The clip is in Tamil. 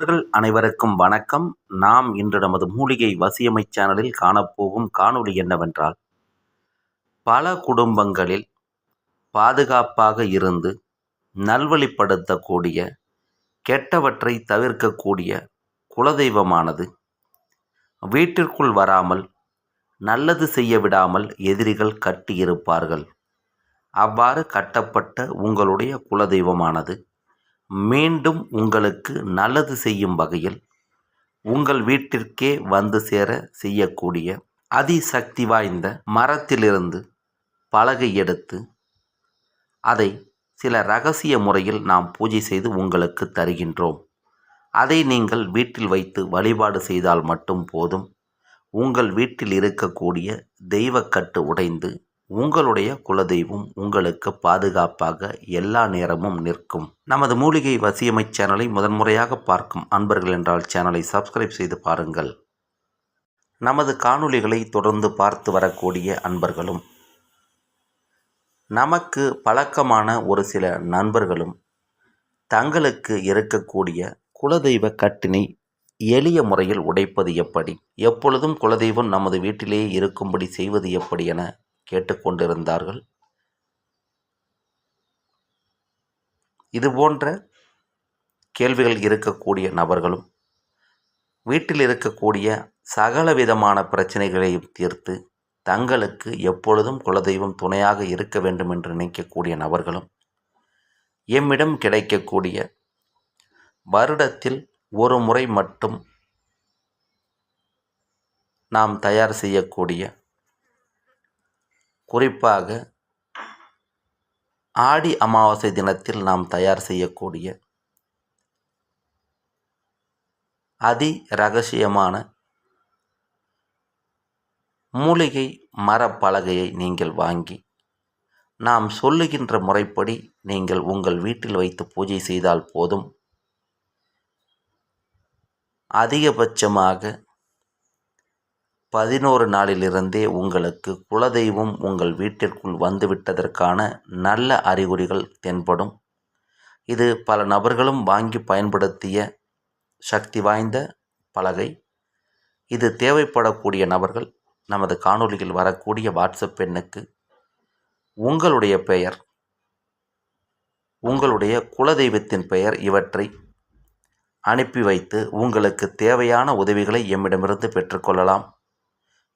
நண்பர்கள் அனைவருக்கும் வணக்கம். நாம் இன்று நமது மூலிகை வசியமை சேனலில் காணப்போகும் காணொளி என்னவென்றால் பல குடும்பங்களில் பாதுகாப்பாக இருந்து நல்வழிப்படுத்தக்கூடிய கெட்டவற்றை தவிர்க்கக்கூடிய குலதெய்வமானது வீட்டிற்குள் வராமல் நல்லது செய்ய விடாமல் எதிரிகள் கட்டியிருப்பார்கள் அவ்வாறு கட்டப்பட்ட உங்களுடைய குலதெய்வமானது. மீண்டும் உங்களுக்கு நல்லது செய்யும் வகையில் உங்கள் வீட்டிற்கே வந்து சேர செய்யக்கூடிய அதிசக்தி வாய்ந்த மரத்திலிருந்து பலகை எடுத்து அதை சில ரகசிய முறையில் நாம் பூஜை செய்து உங்களுக்கு தருகின்றோம். அதை நீங்கள் வீட்டில் வைத்து வழிபாடு செய்தால் மட்டும் போதும். உங்கள் வீட்டில் இருக்கக்கூடிய தெய்வக்கட்டு உடைந்து உங்களுடைய குலதெய்வம் உங்களுக்கு பாதுகாப்பாக எல்லா நேரமும் நிற்கும். நமது மூலிகை வசியமை சேனலை முதன்முறையாக பார்க்கும் அன்பர்கள் என்றால் சேனலை சப்ஸ்கிரைப் செய்து பாருங்கள். நமது காணொளிகளை தொடர்ந்து பார்த்து வரக்கூடிய அன்பர்களும் நமக்கு பழக்கமான ஒரு சில நண்பர்களும் தங்களுக்கு இருக்கக்கூடிய குலதெய்வ கட்டினை எளிய முறையில் உடைப்பது எப்படி? எப்பொழுதும் குலதெய்வம் நமது வீட்டிலேயே இருக்கும்படி செய்வது எப்படி என கேட்டுக்கொண்டிருந்தார்கள். இது போன்ற கேள்விகள் இருக்கக்கூடிய நபர்களும் வீட்டில் இருக்கக்கூடிய சகல விதமான பிரச்சனைகளையும் தீர்த்து தங்களுக்கு எப்பொழுதும் குலதெய்வம் துணையாக இருக்க வேண்டும் என்று நினைக்கக்கூடிய நபர்களும் எம்மிடம் கிடைக்கக்கூடிய வருடத்தில் ஒரு முறை மட்டும் நாம் தயார் செய்யக்கூடிய குறிப்பாக ஆடி அமாவாசை தினத்தில் நாம் தயார் செய்யக்கூடிய அதி ரகசியமான மூலிகை மரப்பலகையை நீங்கள் வாங்கி நாம் சொல்லுகின்ற முறைப்படி நீங்கள் உங்கள் வீட்டில் வைத்து பூஜை செய்தால் போதும். அதிகபட்சமாக பதினோரு நாளிலிருந்தே உங்களுக்கு குலதெய்வம் உங்கள் வீட்டிற்குள் வந்துவிட்டதற்கான நல்ல அறிகுறிகள் தென்படும். இது பல நபர்களும் வாங்கி பயன்படுத்திய சக்தி வாய்ந்த பலகை. இது தேவைப்படக்கூடிய நபர்கள் நமது காணொலியில் வரக்கூடிய வாட்ஸ்அப் எண்ணுக்கு உங்களுடைய பெயர் உங்களுடைய குலதெய்வத்தின் பெயர் இவற்றை அனுப்பி வைத்து உங்களுக்கு தேவையான உதவிகளை எம்மிடமிருந்து பெற்றுக்கொள்ளலாம்